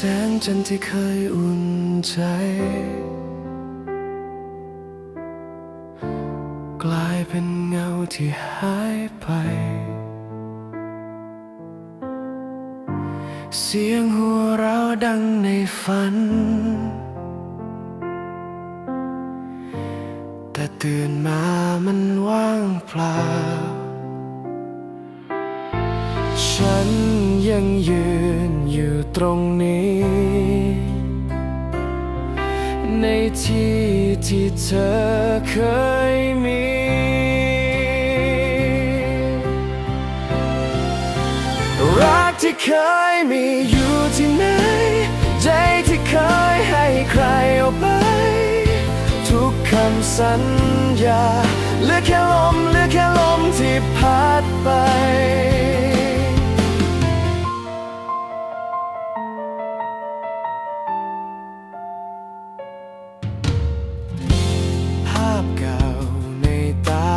สงจันทร์ที่เคยอุ่นใจ กลายเป็นเงาที่หายไป เสียงหัวเราะดังในฝัน แต่ตื่นมามันว่างเปล่า ฉัน ยังยืนอยู่ตรงนี้ ในที่ที่เธอเคยมี รักที่เคยมีอยู่ที่ไหน ใจที่เคยให้ใครเอาไป ทุกคำสัญญาเหลือแค่ลมเหลือแค่ลมที่พัดไป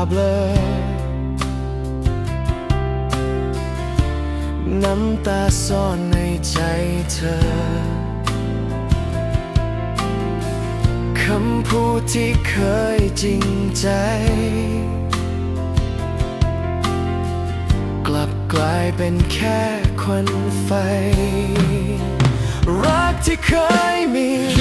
เบลอน้ำตาซ่อนในใจเธอ คำพูดที่เคยจริงใจ กลับกลายเป็นแค่ควันไฟ รักที่เคยมี